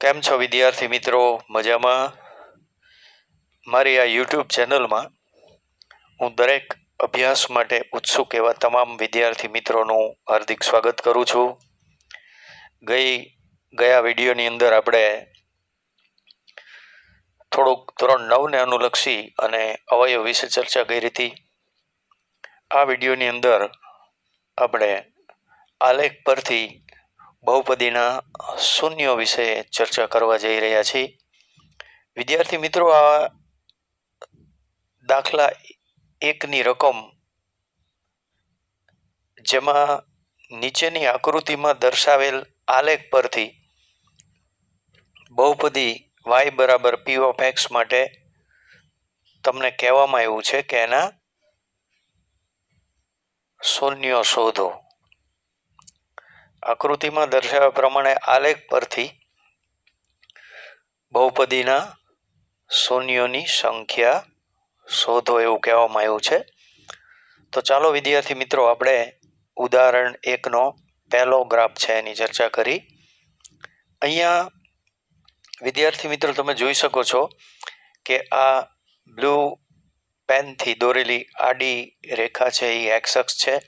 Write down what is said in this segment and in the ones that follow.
કેમ છો વિદ્યાર્થી મિત્રો? મજામાં? મારી આ યુટ્યુબ ચેનલમાં હું દરેક અભ્યાસ માટે ઉત્સુક એવા તમામ વિદ્યાર્થી મિત્રોનું હાર્દિક સ્વાગત કરું છું. ગઈ, ગયા વિડીયોની અંદર આપણે થોડુંક ધોરણ નવને અનુલક્ષી અને અવયવ વિશે ચર્ચા કરી હતી. આ વિડીયોની અંદર આપણે આલેખ પરથી બહુપદીના શૂન્યો વિશે ચર્ચા કરવા જઈ રહ્યા છીએ. વિદ્યાર્થી મિત્રો, આ દાખલા એકની રકમ જેમાં નીચેની આકૃતિમાં દર્શાવેલ આલેખ પરથી બહુપદી વાય બરાબર પી ઓફ એક્સ માટે તમને કહેવામાં આવ્યું છે કે એના શૂન્યો શોધો. આકૃતિમાં દર્શાવ્યા પ્રમાણે આલેખ પરથી બહુપદીના શૂન્યોની સંખ્યા શોધો એવું કહેવામાં આવ્યું છે. તો ચાલો વિદ્યાર્થી મિત્રો, આપણે ઉદાહરણ એકનો પહેલો ગ્રાફ છે એની ચર્ચા કરી. અહીંયા વિદ્યાર્થી મિત્રો, તમે જોઈ શકો છો કે આ બ્લુ પેનથી દોરેલી આડી રેખા છે, એ એક્સ અક્ષ છે.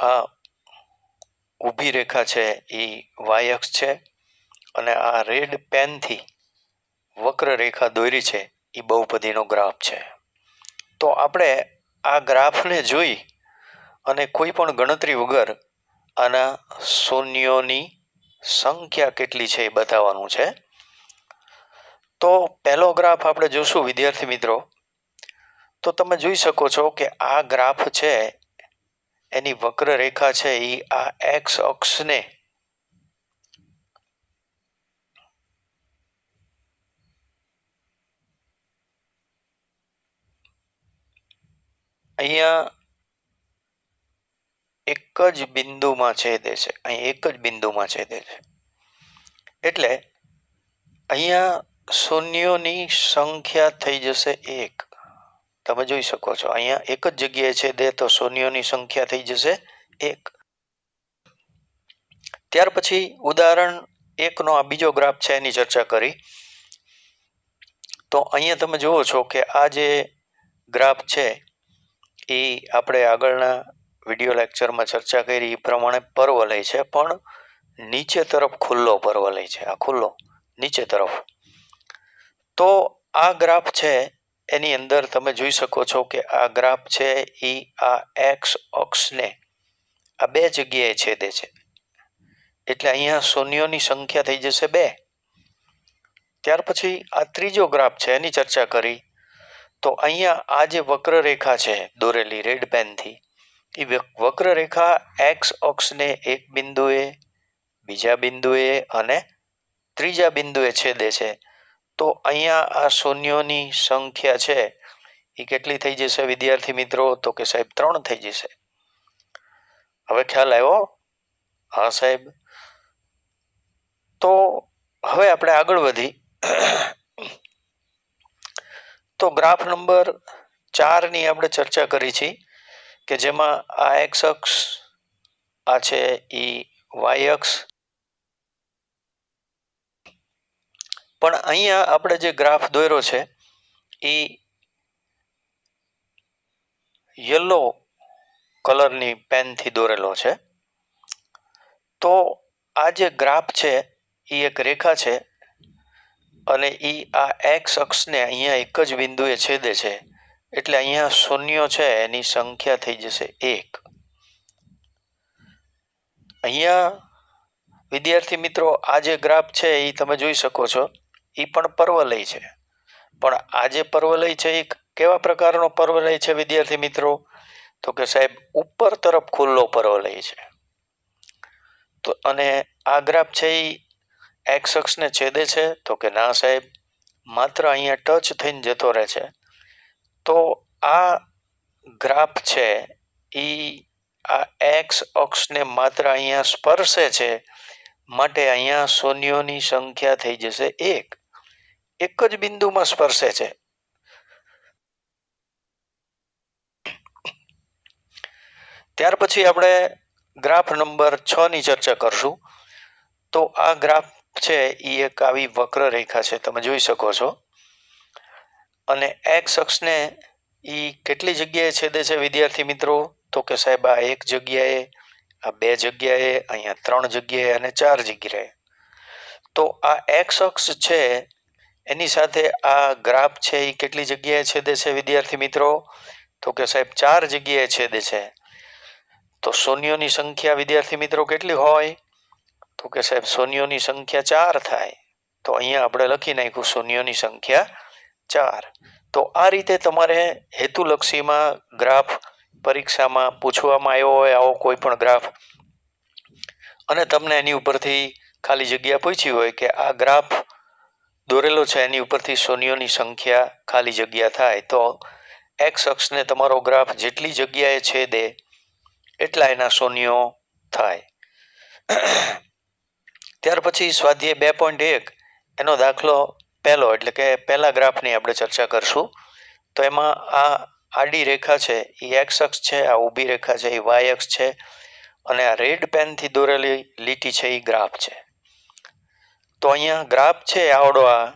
આ ઊભી રેખા છે એ વાય છે અને આ રેડ પેનથી વક્ર રેખા દોરી છે એ બહુપદીનો ગ્રાફ છે. તો આપણે આ ગ્રાફને જોઈ અને કોઈ પણ ગણતરી વગર આના શૂન્યોની સંખ્યા કેટલી છે એ બતાવવાનું છે. તો પહેલો ગ્રાફ આપણે જોશું, વિદ્યાર્થી મિત્રો. તો તમે જોઈ શકો છો કે આ ગ્રાફ છે એની વક્ર રેખા છે એ આ એક્સ અક્ષને અહીંયા એક જ બિંદુમાં છેદે છે. અહીં એક જ બિંદુમાં છેદે છે. એટલે અહીંયા શૂન્યોની સંખ્યા થઈ જશે એક. તમે જોઈ શકો છો. અહીંયા એક જ જગ્યાએ છે દે, તો શૂન્યોની સંખ્યા થઈ જશે એક. ત્યાર પછી ઉદાહરણ એકનો આ બીજો ગ્રાફ છે, એની ચર્ચા કરી. તો અહીંયા તમે જુઓ છો કે આ જે ગ્રાફ છે, એ આપણે આગળના વીડિયો લેક્ચરમાં ચર્ચા કરી. એ પ્રમાણે પર્વલય છે, પણ નીચે તરફ ખુલ્લો પર્વલય છે. આ ખુલ્લો, નીચે તરફ. તો આ ગ્રાફ છે એની અંદર તમે જોઈ શકો છો કે આ ગ્રાફ છે એ આ એક્સ અક્ષને આ બે જગ્યાએ છેદે છે. એટલે અહીંયા શૂન્યોની સંખ્યા થઈ જશે બે. ત્યાર પછી આ ત્રીજો ગ્રાફ છે, એની ચર્ચા કરી. તો અહીંયા આ જે વક્ર રેખા છે, દોરેલી રેડ પેનથી એ વક્ર રેખા એક્સ અક્ષને એક બિંદુએ, બીજા બિંદુએ અને ત્રીજા બિંદુએ છેદે છે. તો અહીંયા આ શૂન્યોની સંખ્યા છે. એ કેટલી થઈ જશે વિદ્યાર્થી મિત્રો? તો કે સાહેબ ત્રણ થઈ જશે. હવે ખ્યાલ આવ્યો? હા, સાહેબ. તો હવે આપણે આગળ વધી. તો ગ્રાફ નંબર ચારની આપણે ચર્ચા કરી છે કે જેમાં આ એક્સ અક્ષ, આ છે એ વાય અક્ષ પણ અહીંયા આપણે જે ગ્રાફ દોર્યો છે એ યલો કલરની પેનથી દોરેલો છે. તો આ જે ગ્રાફ છે એ એક રેખા છે અને એ આ એક્સ અક્ષને અહીંયા એક જ બિંદુએ છેદે છે. એટલે અહીંયા શૂન્યો છે, એની સંખ્યા થઈ જશે એક. અહીંયા વિદ્યાર્થી મિત્રો, આ જે ગ્રાફ છે એ તમે જોઈ શકો છો. એ પણ પર્વલય છે. પણ આ જે પર્વલય છે એ કેવા પ્રકારનો પર્વલય છે વિદ્યાર્થી મિત્રો? તો કે સાહેબ, ઉપર તરફ ખુલ્લો પર્વલય છે. તો અને આ ગ્રાફ છે એ એક્સ અક્ષને છેદે છે. તો કે ના સાહેબ, માત્ર અહીંયા ટચ થઈને જતો રહે છે. તો આ ગ્રાફ છે એ આ એક્સ અક્ષને માત્ર અહીંયા સ્પર્શે છે માટે અહીંયા શૂન્યોની સંખ્યા થઈ જશે એક. એક જ બિંદુમાં સ્પર્શે છે. ત્યાર પછી આપણે ગ્રાફ નંબર છ ની ચર્ચા કરશું. તો આ ગ્રાફ છે એ એક આવી વક્ર રેખા છે, તમે જોઈ શકો છો. અને એક્સ અક્ષને એ કેટલી જગ્યાએ છેદે છે વિદ્યાર્થી મિત્રો? તો કે સાહેબ આ એક જગ્યાએ આ બે જગ્યાએ, અહીંયા ત્રણ જગ્યાએ અને ચાર જગ્યાએ. તો આ એક્સ અક્ષ છે, એની સાથે આ ગ્રાફ છે એ કેટલી જગ્યાએ છેદે છે, વિદ્યાર્થી મિત્રો? તો કે સાહેબ, ચાર જગ્યાએ છેદે છે. તો શૂન્યોની સંખ્યા, વિદ્યાર્થી મિત્રો, કેટલી હોય? તો કે સાહેબ, શૂન્યોની સંખ્યા ચાર થાય. તો અહીંયા આપણે લખી નાખ્યું, શૂન્યોની સંખ્યા ચાર. તો આ રીતે તમારે હેતુલક્ષીમાં ગ્રાફ પરીક્ષામાં પૂછવામાં આવ્યો હોય આવો કોઈ પણ ગ્રાફ. અને તમને એની ઉપરથી ખાલી જગ્યા પૂછી હોય કે આ ગ્રાફ દોરેલો છે, એની ઉપરથી શૂન્યોની સંખ્યા ખાલી જગ્યા થાય, તો એક્સ અક્ષને તમારો ગ્રાફ જેટલી જગ્યાએ છેદે, એટલા એના શૂન્યો થાય. ત્યાર પછી સ્વાધ્યાય બે પોઈન્ટ એક, એનો દાખલો પહેલો, એટલે કે પહેલા ગ્રાફની આપણે ચર્ચા કરશું. તો એમાં આ આડી રેખા છે, એ એક્સ અક્ષ છે, આ ઊભી રેખા છે, એ વાય અક્ષ છે અને આ રેડ પેનથી દોરેલી લીટી છે, એ ગ્રાફ છે. તો અહીંયા ગ્રાફ છે, આવડો આ.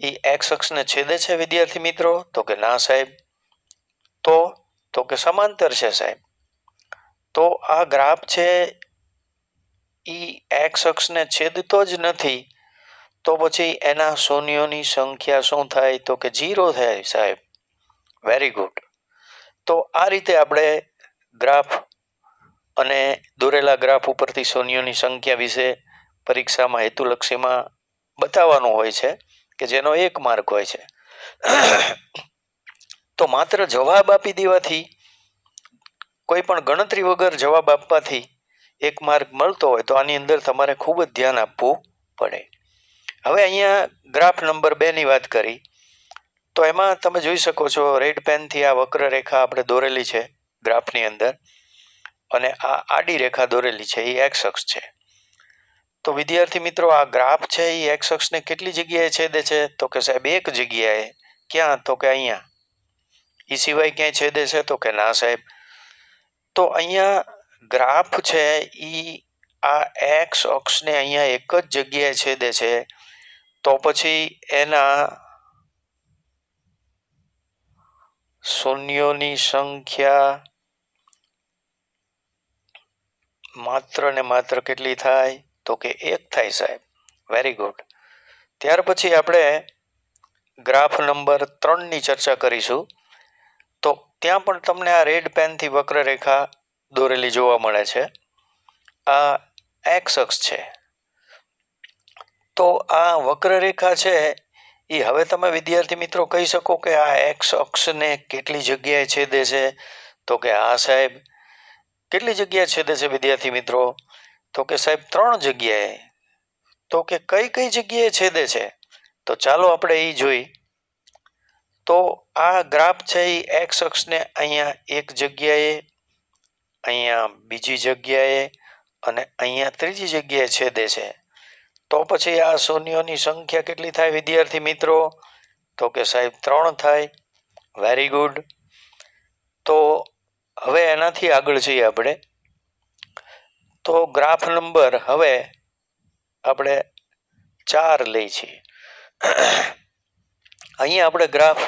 એ એક્સ અક્ષને છેદે છે, વિદ્યાર્થી મિત્રો? તો કે ના સાહેબ. તો તો કે સમાંતર છે, સાહેબ. તો આ ગ્રાફ છે, એ એક્સ અક્ષને છેદતો જ નથી. તો પછી એના શૂન્યોની સંખ્યા શું થાય? તો કે જીરો થાય, સાહેબ. વેરી ગુડ તો આ રીતે આપણે ગ્રાફ અને દોરેલા ગ્રાફ ઉપરથી શૂન્યોની સંખ્યા વિશે પરીક્ષામાં હેતુલક્ષીમાં બતાવવાનું હોય છે કે જેનો એક માર્ક હોય છે. તો માત્ર જવાબ આપી દેવાથી કોઈ પણ ગણતરી વગર જવાબ આપવાથી એક માર્ક મળતો હોય તો આની અંદર તમારે ખૂબ જ ધ્યાન આપવું પડે. હવે અહીંયા ગ્રાફ નંબર બેની વાત કરી. તો એમાં તમે જોઈ શકો છો રેડ પેનથી આ વક્ર રેખા આપણે દોરેલી છે ગ્રાફની અંદર. અને આ આડી રેખા દોરેલી છે, એ એક્સ અક્ષ છે. તો વિદ્યાર્થી મિત્રો, આ ગ્રાફ છે, એ એક્સ અક્ષને કેટલી જગ્યાએ છેદે છે? તો કે સાહેબ, એક જગ્યાએ. ક્યાં? તો કે અહીંયા. એ સિવાય ક્યાંય છેદે છે? તો કે ના, સાહેબ. તો અહીંયા ગ્રાફ છે, એ આ એક્સ અક્ષને અહીંયા એક જ જગ્યાએ છેદે છે. તો પછી એના શૂન્યોની સંખ્યા માત્ર ને માત્ર કેટલી થાય? તો કે એક થાય સાહેબ. વેરી ગુડ ત્યાર પછી આપણે ગ્રાફ નંબર ત્રણની ચર્ચા કરીશું. તો ત્યાં પણ તમને આ રેડ પેનથી વક્રરેખા દોરેલી જોવા મળે છે. આ એક્સ અક્ષ છે. તો આ વક્રરેખા છે એ હવે તમે વિદ્યાર્થી મિત્રો કહી શકો કે આ એક્સ અક્ષને કેટલી જગ્યાએ છેદે છે? તો કે આ સાહેબ, કેટલી જગ્યાએ છેદે છે વિદ્યાર્થી મિત્રો? તો કે સાહેબ ત્રણ જગ્યાએ. તો કે કઈ કઈ જગ્યાએ છેદે છે? તો ચાલો આપણે એ જોઈ. તો આ ગ્રાફ છે એ એક્સ અક્ષને અહીંયા એક જગ્યાએ, અહીંયા બીજી જગ્યાએ અને અહીંયા ત્રીજી જગ્યાએ છેદે છે. તો પછી આ શૂન્યોની સંખ્યા કેટલી થાય વિદ્યાર્થી મિત્રો? તો કે સાહેબ ત્રણ થાય. વેરી ગુડ તો હવે એનાથી આગળ જઈએ આપણે. તો ગ્રાફ નંબર હવે આપણે ચાર લઈ છીએ. અહીંયા આપણે ગ્રાફ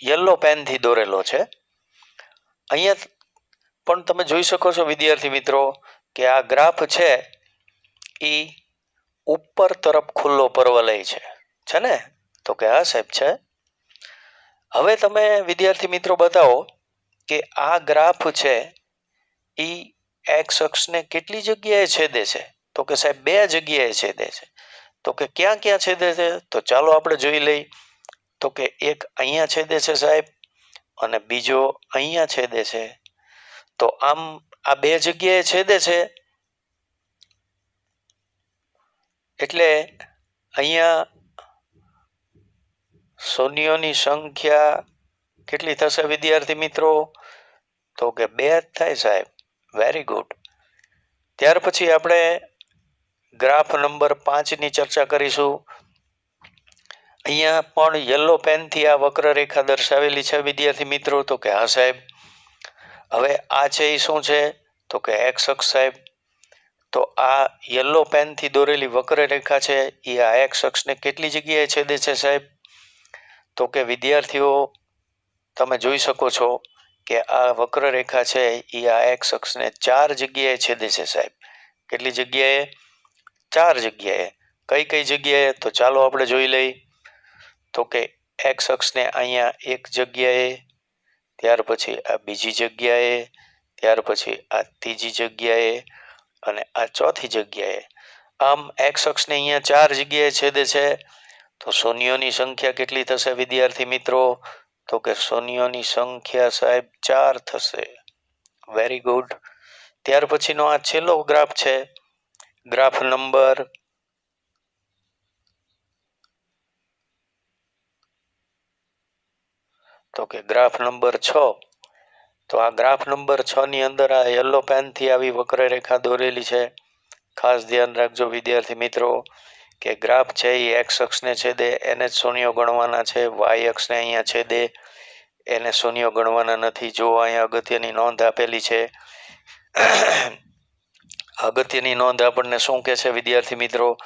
યલો પેનથી દોરેલો છે. અહીંયા પણ તમે જોઈ શકો છો વિદ્યાર્થી મિત્રો કે આ ગ્રાફ છે એ ઉપર તરફ ખુલ્લો પર્વલય છે. છે ને? તો કે હા, સાહેબ, છે. હવે તમે વિદ્યાર્થી મિત્રો બતાવો કે આ ગ્રાફ છે એ એક્સ અક્ષને કેટલી જગ્યાએ છેદે છે? તો કે સાહેબ, બે જગ્યાએ છેદે છે. તો કે ક્યાં ક્યાં છેદે છે? તો ચાલો આપણે જોઈ લઈ તો કે એક અહીંયા છેદે છે સાહેબ અને બીજો અહીંયા છેદે છે. તો આમ આ બે જગ્યાએ છેદે છે. એટલે અહીંયા શૂન્યોની સંખ્યા કેટલી થશે વિદ્યાર્થી મિત્રો? તો કે બે જ થાય સાહેબ. વેરી ગુડ ત્યાર પછી આપણે ગ્રાફ નંબર પાંચની ચર્ચા કરીશું. અહીંયા પણ યલો પેનથી આ વક્ર રેખા દર્શાવેલી છે વિદ્યાર્થી મિત્રો. તો કે હા સાહેબ. હવે આ છે એ શું છે? તો કે એક્સ અક્ષ સાહેબ. તો આ યલો પેનથી દોરેલી વક્રરેખા છે. એ આ એક્સ અક્ષને કેટલી જગ્યાએ છેદે છે સાહેબ? તો કે વિદ્યાર્થીઓ, તમે જોઈ શકો છો કે આ વક્રરેખા છે, એ આ એક્સ અક્ષને ચાર જગ્યાએ છેદે છે સાહેબ. કેટલી જગ્યાએ? ચાર જગ્યાએ. કઈ કઈ જગ્યાએ? તો ચાલો આપણે જોઈ લઈ તો કે એક્સ અક્ષને અહીંયા એક જગ્યાએ, ત્યાર પછી આ બીજી જગ્યાએ, ત્યાર પછી આ ત્રીજી જગ્યાએ અને આ ચોથી જગ્યાએ આમ એક્સ અક્ષને અહીંયા ચાર જગ્યાએ છેદે છે, તો શૂન્યોની સંખ્યા કેટલી થશે વિદ્યાર્થી મિત્રો? તો કે શૂન્યોની સંખ્યા સાહેબ ચાર થશે. વેરી ગુડ ત્યાર પછીનો આ છેલ્લો ગ્રાફ છે. ગ્રાફ નંબર તો કે ગ્રાફ નંબર છ. તો આ ગ્રાફ નંબર છ ની અંદર આ યલો પેનથી આવી વક્રરેખા દોરેલી છે. ખાસ ધ્યાન રાખજો વિદ્યાર્થી મિત્રો, કે ગ્રાફ છે એ એક્સ અક્ષને છેદે એને જ શૂન્યો ગણવાના છે વાય અક્ષને અહીંયા છેદે એને શૂન્યો ગણવાના નથી. જો અહીંયા અગત્યની નોંધ આપેલી છે, અગત્યની નોંધ આપણને શું કહે છે વિદ્યાર્થી મિત્રો?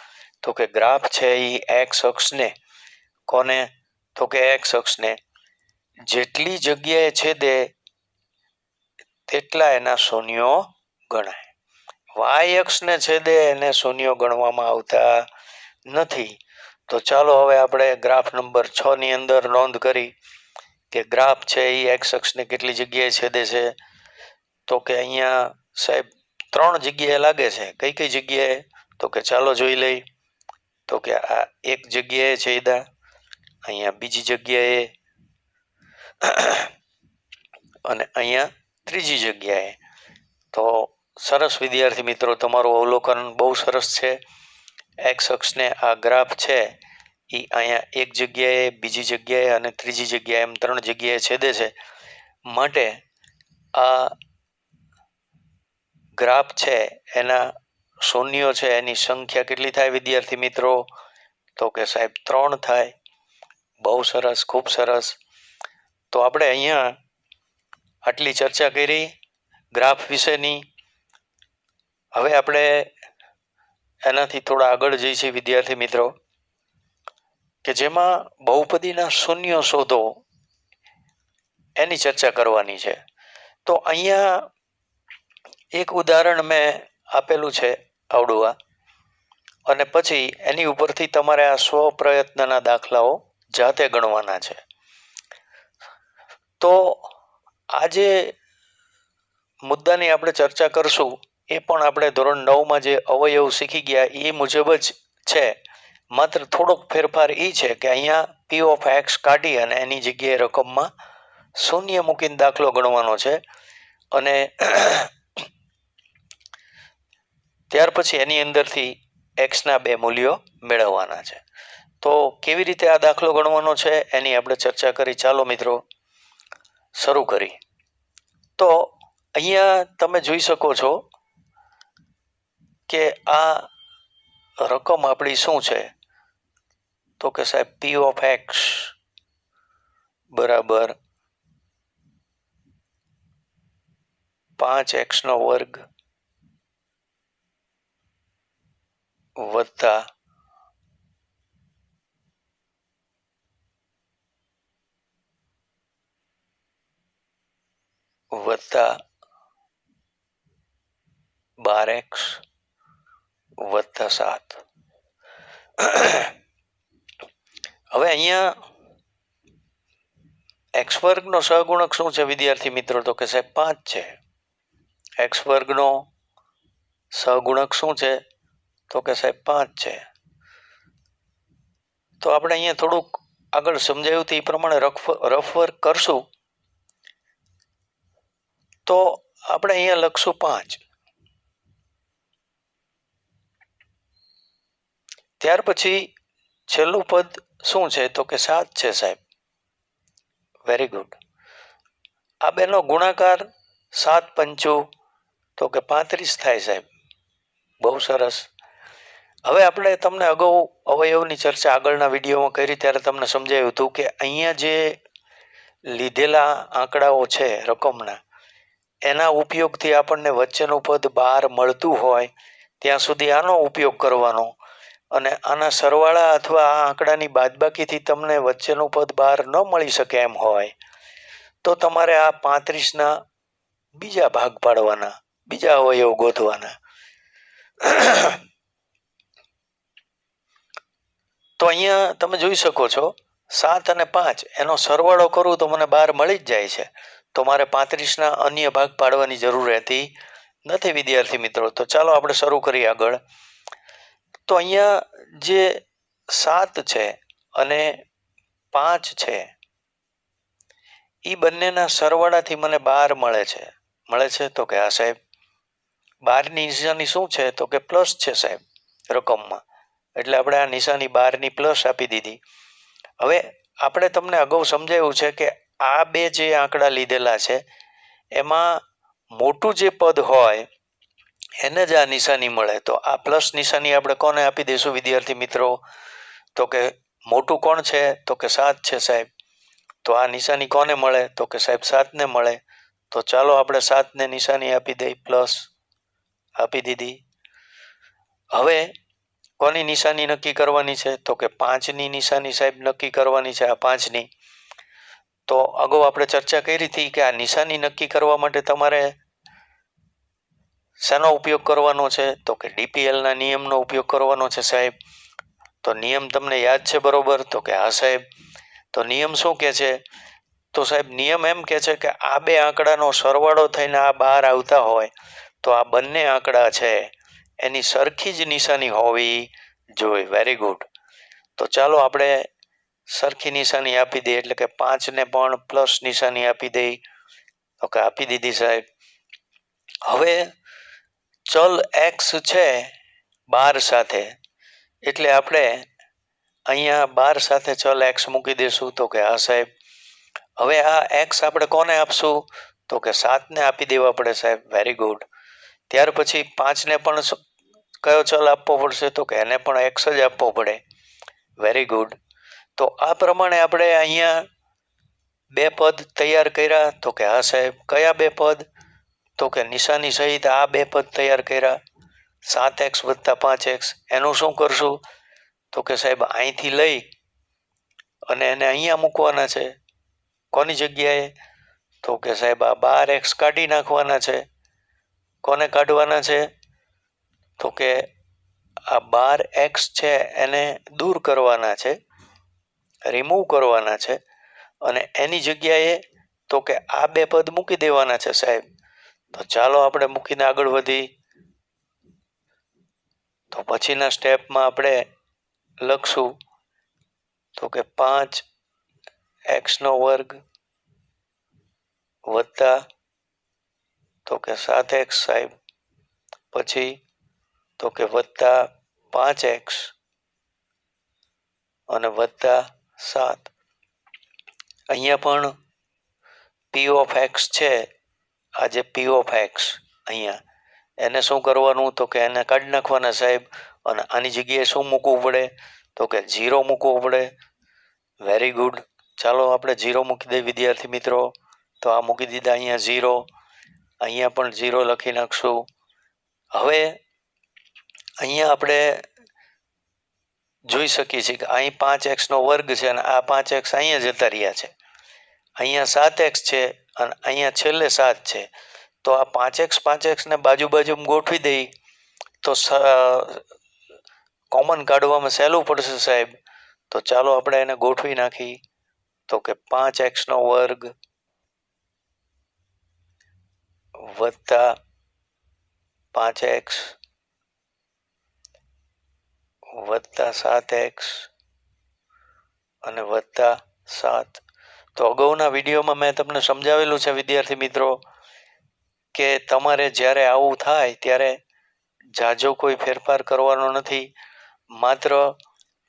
તો કે ગ્રાફ છે એ એક્સ અક્ષને, કોને? તો કે એક્સ અક્ષને. જેટલી જગ્યાએ છેદે તેટલા એના શૂન્યો ગણાય. વાય અક્ષને છેદે એને શૂન્યો ગણવામાં આવતા નથી. તો ચાલો હવે આપણે ગ્રાફ નંબર છ ની અંદર નોંધ કરી કે ગ્રાફ છે એ એક્સ અક્ષને કેટલી જગ્યાએ છેદે છે. તો કે અહીંયા સાહેબ ત્રણ જગ્યાએ લાગે છે. કઈ કઈ જગ્યાએ? તો કે ચાલો જોઈ લઈ. તો કે આ એક જગ્યાએ છેદા અહીંયા બીજી જગ્યાએ. અને અહીંયા ત્રીજી જગ્યાએ. તો સરસ વિદ્યાર્થી મિત્રો, તમારું અવલોકન બહુ સરસ છે. એક્સ અક્ષને આ ગ્રાફ છે એ અહીંયા એક જગ્યાએ, બીજી જગ્યાએ અને ત્રીજી જગ્યાએ એમ ત્રણ જગ્યાએ છેદે છે. માટે આ ગ્રાફ છે, એના શૂન્યો છે, એની સંખ્યા કેટલી થાય વિદ્યાર્થી મિત્રો? તો કે સાહેબ, ત્રણ થાય. બહુ સરસ, ખૂબ સરસ. તો આપણે અહીંયા આટલી ચર્ચા કરી, ગ્રાફ વિશેની. હવે આપણે એનાથી થોડા આગળ જઈશું વિદ્યાર્થી મિત્રો, કે જેમાં બહુપદીના શૂન્ય શોધો એની ચર્ચા કરવાની છે. તો અહીંયા એક ઉદાહરણ મેં આપેલું છે આવડુઆ અને પછી એની ઉપરથી તમારે આ સ્વ પ્રયત્નના દાખલાઓ જાતે ગણવાના છે. તો આજે મુદ્દાની આપણે ચર્ચા કરશું, એ પણ આપણે ધોરણ નવમાં જે અવયવ શીખી ગયા, એ મુજબ જ છે. માત્ર થોડોક ફેરફાર એ છે કે અહીંયા પી ઓફ એક્સ કાઢી અને એની જગ્યાએ રકમમાં શૂન્ય મૂકીને દાખલો ગણવાનો છે. અને ત્યાર પછી એની અંદરથી એક્સના બે મૂલ્યો મેળવવાના છે. તો કેવી રીતે આ દાખલો ગણવાનો છે, એની આપણે ચર્ચા કરી. ચાલો મિત્રો. શરૂ કરી. તો અહીંયા તમે જોઈ શકો છો કે આ રકમ આપણી શું છે? તો કે સાહેબ પી ઓફ એક્સ બરાબર પાંચ એક્સનો વર્ગ વત્તા વત્તા બાર એક્સ વત્તા સાત હવે અહીંયા એક્સ વર્ગનો સહગુણક શું છે, વિદ્યાર્થી મિત્રો? તો કે સાહેબ, પાંચ છે. એક્સ વર્ગનો સહગુણક શું છે? તો કે સાહેબ, પાંચ છે. તો આપણે અહીંયા થોડુંક આગળ સમજાયું હતું એ પ્રમાણે રફ રફ વર્ક કરશું. તો આપણે અહીંયા લખશું પાંચ. ત્યાર પછી છેલ્લું પદ શું છે? તો કે સાત છે સાહેબ. વેરી ગુડ આ બેનો ગુણાકાર સાત પંચું, તો કે પાંત્રીસ થાય સાહેબ. બહુ સરસ. હવે આપણે તમને અગાઉ અવયવની ચર્ચા આગળના વિડીયોમાં કરી, ત્યારે તમને સમજાયું હતું કે અહીંયા જે લીધેલા આંકડાઓ છે, રકમના એના ઉપયોગથી આપણને વચ્ચેનું પદ બહાર મળતું હોય, ત્યાં સુધી આનો ઉપયોગ કરવાનો. અને આના સરવાળા અથવા આ આંકડાની બાદબાકીથી તમને વચ્ચેનું પદ બહાર ન મળી શકે એમ હોય, તો તમારે આ પાંત્રીસના બીજા ભાગ પાડવાના, બીજા અવયવ ગોતવાના. તો અહીંયા તમે જોઈ શકો છો, સાત અને પાંચ, એનો સરવાળો કરું તો મને બાર મળી જ જાય છે. તો મારે પાંત્રીસના અન્ય ભાગ પાડવાની જરૂર રહેતી નથી, વિદ્યાર્થી મિત્રો. તો ચાલો આપણે શરૂ કરીએ આગળ. તો અહીંયા જે સાત છે અને પાંચ છે એ બંનેના સરવાળાથી મને બાર મળે છે. મળે છે તો કે આ સાહેબ, બારની નિશાની શું છે? તો કે પ્લસ છે સાહેબ રકમમાં. એટલે આપણે આ નિશાની બારની પ્લસ આપી દીધી. હવે આપણે તમને અગાઉ સમજાવ્યું છે કે આ બે જે આંકડા લીધેલા છે, એમાં મોટું જે પદ હોય, એને જ આ નિશાની મળે. તો આ પ્લસ નિશાની આપણે કોને આપી દઈશું, વિદ્યાર્થી મિત્રો? તો કે મોટું કોણ છે? તો કે સાત છે, સાહેબ. તો આ નિશાની કોને મળે? તો કે સાહેબ સાતને મળે. તો ચાલો આપણે સાતને નિશાની આપી દઈ, પ્લસ આપી દીધી. હવે કોની નિશાની નક્કી કરવાની છે? તો કે પાંચની નિશાની સાહેબ નક્કી કરવાની છે, આ પાંચની. તો અગાઉ આપણે ચર્ચા કરી હતી કે આ નિશાની નક્કી કરવા માટે તમારે શેનો ઉપયોગ કરવાનો છે? તો કે ડીપીએલના નિયમનો ઉપયોગ કરવાનો છે સાહેબ. તો નિયમ તમને યાદ છે બરોબર? તો કે હા સાહેબ. તો નિયમ શું કે છે? તો સાહેબ, નિયમ એમ કે છે કે આ બે આંકડાનો સરવાળો થઈને આ બહાર આવતા હોય, તો આ બંને આંકડા છે. એની સરખી જ નિશાની હોવી જોઈએ. Very good. તો ચાલો આપણે સરખી નિશાની આપી દે એટલે કે પાંચને પણ પ્લસ નિશાની આપી દઈ ઓકે, આપી દીધી સાહેબ. હવે ચલ એક્સ છે બાર સાથે. એટલે આપણે અહીંયા બાર સાથે ચલ એક્સ મૂકી દઈશું તો કે હા સાહેબ. હવે આ એક્સ આપણે કોને આપશું? તો કે સાતને આપી દેવા પડે સાહેબ. વેરી ગુડ ત્યાર પછી પાંચને પણ કયો ચલ આપવો પડશે? તો કે એને પણ એક્સ જ આપવો પડે. વેરી ગુડ તો આ પ્રમાણે આપણે અહીંયા બે પદ તૈયાર કર્યા. તો કે હા સાહેબ, કયા બે પદ? તો કે નિશાની સહિત આ બે પદ તૈયાર કર્યા. સાત એક્સ વત્તા પાંચ એક્સ. એનું શું કરશું? તો કે સાહેબ, અહીંથી લઈ અને એને અહીંયા મૂકવાના છે. કોની જગ્યાએ? તો કે સાહેબ, આ બાર એક્સ કાઢી નાખવાના છે. કોને કાઢવાના છે? તો કે આ બાર એક્સ છે એને દૂર કરવાના છે. રિમૂવ કરવાના છે અને એની જગ્યાએ તો કે આ બે પદ મૂકી દેવાના છે સાહેબ. તો ચાલો આપણે મૂકીને આગળ વધી. તો પછીના સ્ટેપમાં આપણે લખશું. તો કે પાંચ એક્સનો વર્ગ વત્તા તો કે સાત એક્સ સાહેબ. પછી તો કે વત્તા પાંચ એક્સ અને વત્તા સાત. અહીંયા પણ પી ઓફ એક્સ છે. આ જે પી ઓફ એક્સ અહીંયા. એને શું કરવાનું? તો કે એને કાઢી નાખવાના સાહેબ. અને આની જગ્યાએ શું મૂકવું પડે? તો કે ઝીરો મૂકવો પડે. વેરી ગુડ ચાલો આપણે ઝીરો મૂકી દઈએ વિદ્યાર્થી મિત્રો. તો આ મૂકી દીધા અહીંયા ઝીરો અહીંયા પણ ઝીરો લખી નાખશું. હવે અહીંયા આપણે જોઈ શકીએ છીએ કે અહીં પાંચ એક્સનો વર્ગ છે અને આ પાંચ એક્સ અહીંયા જતા રહ્યા છે. અહીંયા સાત એક્સ છે અને અહીંયા છેલ્લે સાત છે. તો આ પાંચ એક્સ પાંચ એક્સને બાજુ બાજુમાં ગોઠવી દઈ તો કોમન કાઢવામાં સહેલું પડશે સાહેબ. તો ચાલો આપણે એને ગોઠવી નાખી. તો કે પાંચ એક્સનો વર્ગ વત્તા પાંચ એક્સ વત્તા સાત એક્સ અને વત્તા સાત. તો અગાઉના વિડીયોમાં મેં તમને સમજાવેલું છે, વિદ્યાર્થી મિત્રો, કે તમારે જ્યારે આવું થાય ત્યારે જાજો કોઈ ફેરફાર કરવાનો નથી. માત્ર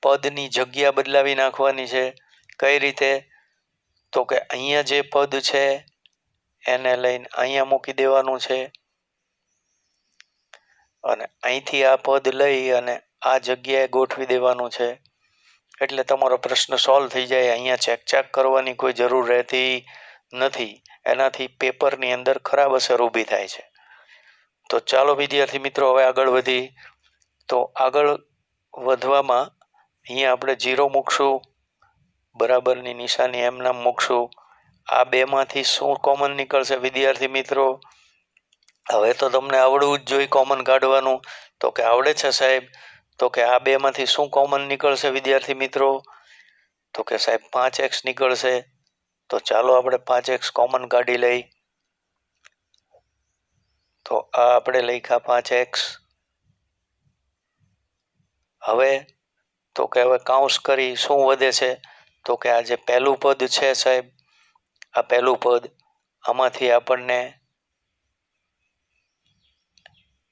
પદની જગ્યા બદલાવી નાખવાની છે. કઈ રીતે? તો કે અહીંયા જે પદ છે, એને લઈને અહીંયા મૂકી દેવાનું છે. અને અહીંથી આ પદ લઈ અને આ જગ્યાએ ગોઠવી દેવાનું છે. એટલે તમારો પ્રશ્ન સોલ્વ થઈ જાય, અહીંયા ચેક ચેક કરવાની કોઈ જરૂર રહેતી નથી. એનાથી પેપરની અંદર ખરાબ અસર ઊભી થાય છે. તો ચાલો વિદ્યાર્થી મિત્રો, હવે આગળ વધી. તો આગળ વધવામાં અહીંયા આપણે જીરો મૂકશું, બરાબરની નિશાની એમ નામ મૂકશું. આ બેમાંથી શું કોમન નીકળશે વિદ્યાર્થી મિત્રો? હવે તો તમને આવડવું જ જોઈએ કોમન કાઢવાનું. તો કે આવડે છે સાહેબ? તો કે આ બેમાંથી શું કોમન નીકળશે વિદ્યાર્થી મિત્રો? તો કે સાહેબ પાંચ એક્સ નીકળશે. તો ચાલો આપણે પાંચ એક્સ કોમન કાઢી લઈ. તો આ આપણે લખ્યા પાંચ એક્સ હવે તો કે હવે કાઉન્સ કરી શું વધે છે? તો કે આ જે પહેલું પદ છે સાહેબ, આ પહેલું પદ આમાંથી આપણને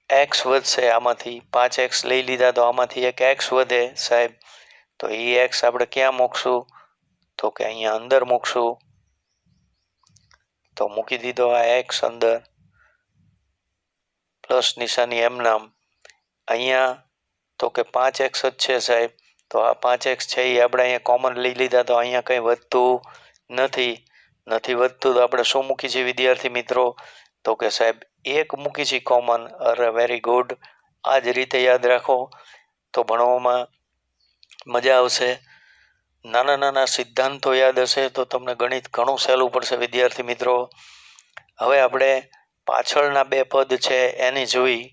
એક્સ વધશે આમાંથી, પાંચ એક્સ લઈ લીધા તો આમાંથી એક એક્સ વધે સાહેબ. તો એ એક્સ આપણે ક્યાં મૂકશું? તો કે અહીંયા અંદર મૂકશું. તો મૂકી દીધો આ એક્સ અંદર. પ્લસ નિશાની એમ નામ. અહીંયા તો કે પાંચ એક્સ જ છે સાહેબ. તો આ પાંચ એક્સ છે એ આપણે અહીંયા કોમન લઈ લીધા તો અહીંયા કંઈ વધતું નથી. નથી વધતું તો આપણે શું મૂકી છે વિદ્યાર્થી મિત્રો? તો કે સાહેબ એક મૂકી છે કોમન અરે વેરી ગુડ આ જ રીતે યાદ રાખો તો ભણવામાં મજા આવશે. નાના નાના સિદ્ધાંતો યાદ હશે તો તમને ગણિત ઘણું સહેલું પડશે, વિદ્યાર્થી મિત્રો. હવે આપણે પાછળના બે પદ છે એની જોઈ.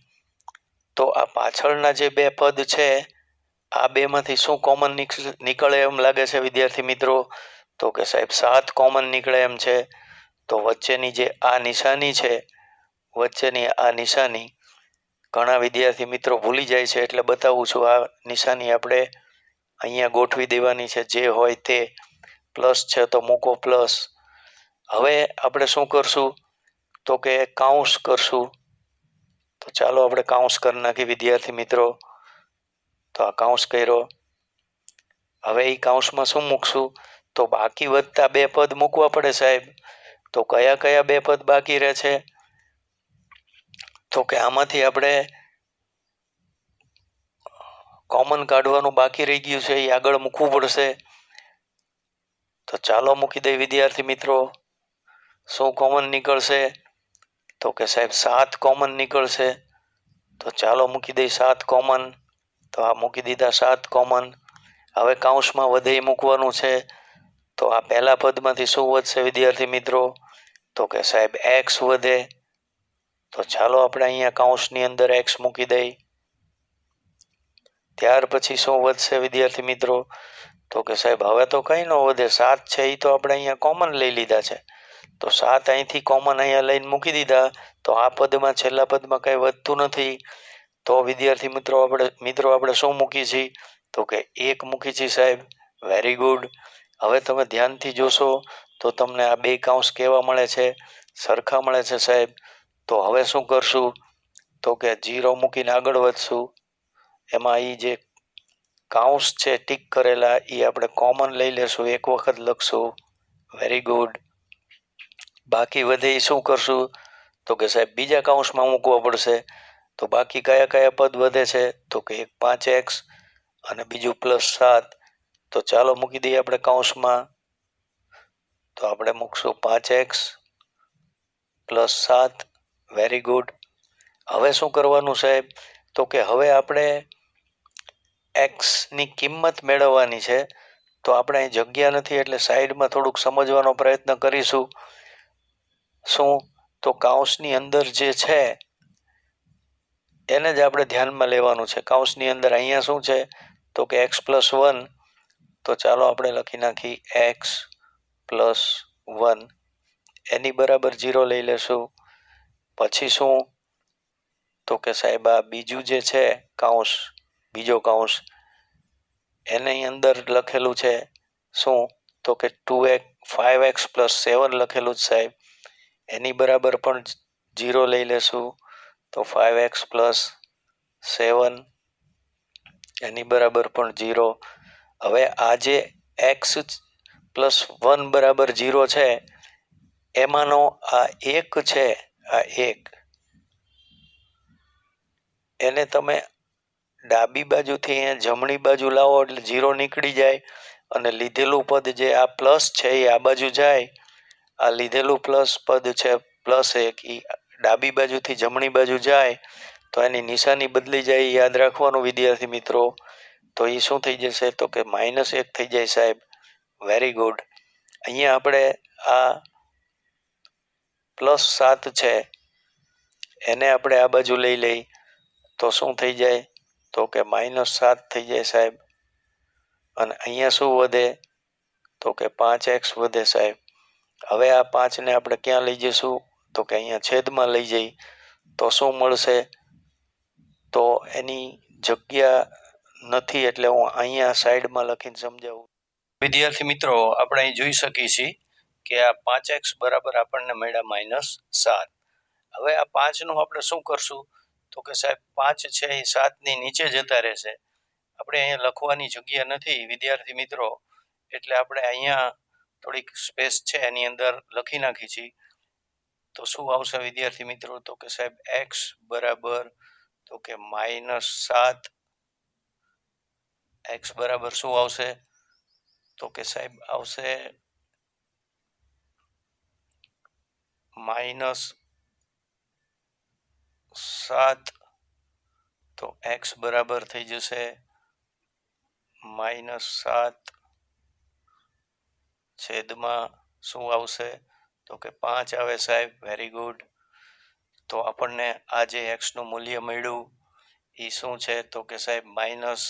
તો આ પાછળના જે બે પદ છે, આ બેમાંથી શું કોમન નીકળે એમ લાગે છે, વિદ્યાર્થી મિત્રો? તો કે સાહેબ, સાત કોમન નીકળે એમ છે. તો વચ્ચેની જે આ નિશાની છે વચ્ચેની આ નિશાની ઘણા વિદ્યાર્થી મિત્રો ભૂલી જાય છે એટલે બતાવું છું, આ નિશાની આપણે અહીંયા ગોઠવી દેવાની છે, જે હોય તે પ્લસ છે તો મૂકો પ્લસ. હવે આપણે શું કરશું? તો કે કાઉન્સ કરશું. તો ચાલો આપણે કાઉન્સ કરી નાખી વિદ્યાર્થી મિત્રો. તો આ કાઉન્સ કર્યો. હવે એ કાઉન્સમાં શું મૂકશું? તો બાકી વધતા બે પદ મૂકવા પડે સાહેબ. તો કયા કયા બે પદ બાકી રહે છે? તો કે આમાંથી આપણે કોમન કાઢવાનું બાકી રહી ગયું છે, એ આગળ મૂકવું પડશે. તો ચાલો મૂકી દઈ વિદ્યાર્થી મિત્રો. શું કોમન નીકળશે? તો કે સાહેબ, સાત કોમન નીકળશે. તો ચાલો મૂકી દઈ સાત કોમન તો આ મૂકી દીધા સાત કોમન હવે કાઉન્સમાં વધે મૂકવાનું છે. તો આ પહેલા પદમાંથી શું વધશે વિદ્યાર્થી મિત્રો? તો કે સાહેબ એક્સ વધે. તો ચાલો આપણે અહીંયા કાઉન્સની અંદર એક્સ મૂકી દઈ ત્યાર પછી શું વધશે વિદ્યાર્થી મિત્રો? તો કે સાહેબ, હવે તો કંઈ ન વધે, સાત છે એ તો આપણે અહીંયા કોમન લઈ લીધા છે. તો સાત અહીંથી કોમન અહીંયા લઈને મૂકી દીધા. તો આ પદમાં, છેલ્લા પદમાં કંઈ વધતું નથી. તો વિદ્યાર્થી મિત્રો, આપણે મિત્રો, આપણે શું મૂકી છીએ? તો કે એક મૂકી છીએ સાહેબ. વેરી ગુડ હવે તમે ધ્યાનથી જોશો તો તમને આ બે કાઉન્સ કેવા મળે છે. સરખા મળે છે સાહેબ. તો હવે શું કરશું? તો કે જીરો મૂકીને આગળ વધશું. એમાં એ જે કાઉન્સ છે, ટીક કરેલા એ આપણે કોમન લઈ લેશું, એક વખત લખશું. વેરી ગુડ બાકી વધે એ શું કરશું? તો કે સાહેબ, બીજા કાઉન્સમાં મૂકવા પડશે. તો બાકી કયા કયા પદ વધે છે? તો કે એક પાંચ એક્સ અને બીજું પ્લસ સાત. તો ચાલો મૂકી દઈએ આપણે કાઉન્સમાં તો આપણે મૂકશું પાંચ એક્સ પ્લસ સાત. વેરી ગુડ હવે શું કરવાનું સાહેબ? તો કે હવે આપણે એક્સની કિંમત મેળવવાની છે. તો આપણે અહીં જગ્યા નથી એટલે સાઈડમાં થોડુંક સમજવાનો પ્રયત્ન કરીશું. શું? તો કાઉન્સની અંદર જે છે, એને જ આપણે ધ્યાનમાં લેવાનું છે. કાઉન્સની અંદર અહીંયા શું છે? તો કે એક્સ પ્લસ વન તો ચાલો આપણે લખી નાખી એક્સ પ્લસ વન એની બરાબર જીરો લઈ લેશું. પછી શું? તો કે સાહેબ, આ બીજું જે છે કાઉન્સ બીજો કાઉન્સ એની અંદર લખેલું છે શું? તો કે two X five X plus seven લખેલું જ સાહેબ. એની બરાબર પણ જીરો લઈ લેશું. તો ફાઇવ એક્સ પ્લસ સેવન એની બરાબર પણ જીરો હવે આ જે એક્સ પ્લસ વન બરાબર જીરો છે, એમાંનો આ એક છે આ એક. એને તમે ડાબી બાજુથી અહીંયા જમણી બાજુ લાવો એટલે જીરો નીકળી જાય અને લીધેલું પદ જે આ પ્લસ છે એ આ બાજુ જાય. આ લીધેલું પ્લસ પદ છે પ્લસ એક એ ડાબી બાજુથી જમણી બાજુ જાય તો એની નિશાની બદલી જાય યાદ રાખવાનું વિદ્યાર્થી મિત્રો. તો એ શું થઈ જશે તો કે માઇનસ એક થઈ જાય સાહેબ. વેરી ગુડ અહીંયા આપણે આ પ્લસ સાત છે, એને આપણે આ બાજુ લઈ લઈ, તો શું થઈ જાય? તો કે માઇનસ સાત થઈ જાય સાહેબ. અને અહીંયા શું વધે? તો કે પાંચ એક્સ વધે સાહેબ. હવે આ પાંચને આપણે ક્યાં લઈ જઈશું? તો કે અહીંયા છેદમાં લઈ જઈ. તો શું મળશે? તો એની જગ્યા નથી એટલે હું અહીંયા સાઈડમાં લખીને સમજાવું. વિદ્યાર્થી મિત્રો, આપણે અહીં જોઈ શકીએ છીએ કે આ પાંચ એક્સ બરાબર આપણને મળ્યા માઇનસ સાત. હવે આ પાંચનું આપણે શું કરશું? તો કે સાહેબ, પાંચ છે એ સાતની નીચે જતા રહેશે. આપણે અહીંયા લખવાની જગ્યા નથી, વિદ્યાર્થી મિત્રો. એટલે આપણે અહીંયા થોડીક સ્પેસ છે એની અંદર લખી નાખી છીએ તો શું આવશે વિદ્યાર્થી મિત્રો? તો કે સાહેબ, એક્સ બરાબર, તો કે માઇનસ સાત. એક્સ બરાબર શું આવશે? તો કે સાહેબ, આવશે માઇનસ સાત તો એક્સ બરાબર થઈ જશે માઇનસ સાત છેદમાં શું આવશે? તો કે પાંચ આવે સાહેબ વેરી ગુડ તો આપણને આ જે એક્સનું મૂલ્ય મળ્યું એ શું છે? તો કે સાહેબ માઇનસ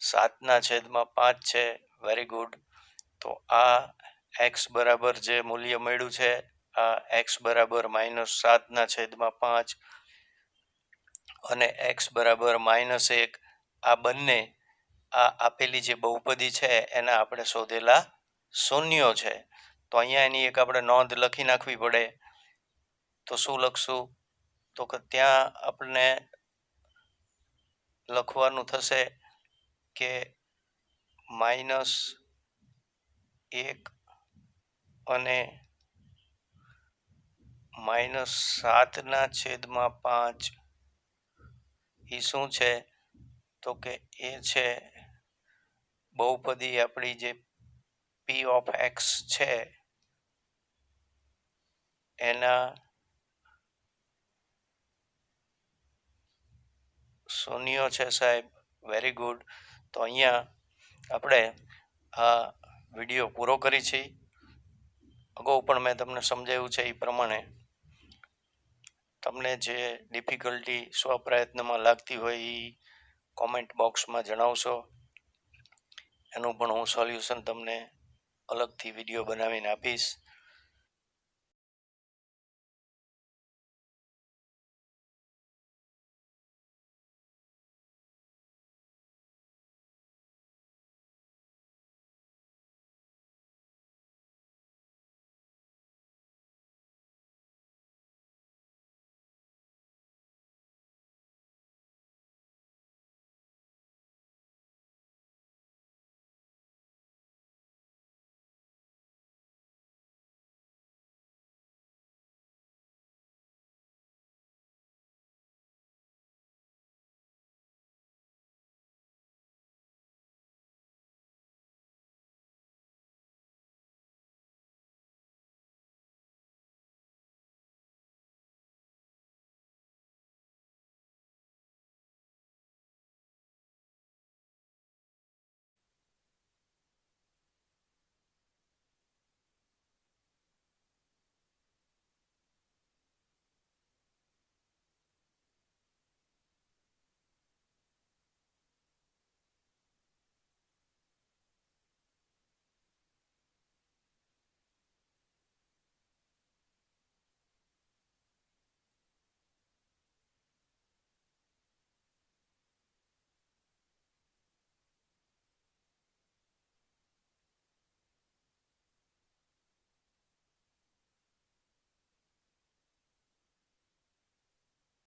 સાતના છેદમાં પાંચ છે વેરી ગુડ તો આ એક્સ બરાબર જે મૂલ્ય મળ્યું છે આ એક્સ બરાબર માઇનસ સાતના છેદમાં પાંચ અને એક્સ બરાબર માઇનસ એક, આ બંને, આ આપેલી જે બહુપદી છે, એના આપણે શોધેલા શૂન્યો છે. તો અહીંયા એની એક આપણે નોંધ લખી નાખવી પડે. તો શું લખશું? તો કે ત્યાં આપણને લખવાનું થશે કે માઇનસ એક અને માઇનસ સાતના છેદમાં પાંચ. એ શું છે? તો કે એ છે બહુપદી આપણી જે પી ઓફ એક્સ છે, એના શૂન્યો છે સાહેબ. વેરી ગુડ તો અહીંયા આપણે આ વીડિયો પૂરો કરી છીએ અગાઉ પણ મેં તમને સમજાવ્યું છે એ પ્રમાણે. તમને જે ડિફિકલ્ટી સ્વપ્રયત્નમાં લાગતી હોય એ કોમેન્ટ બોક્સમાં જણાવશો. એનું પણ હું સોલ્યુશન તમને અલગથી વીડિયો બનાવીને આપીશ.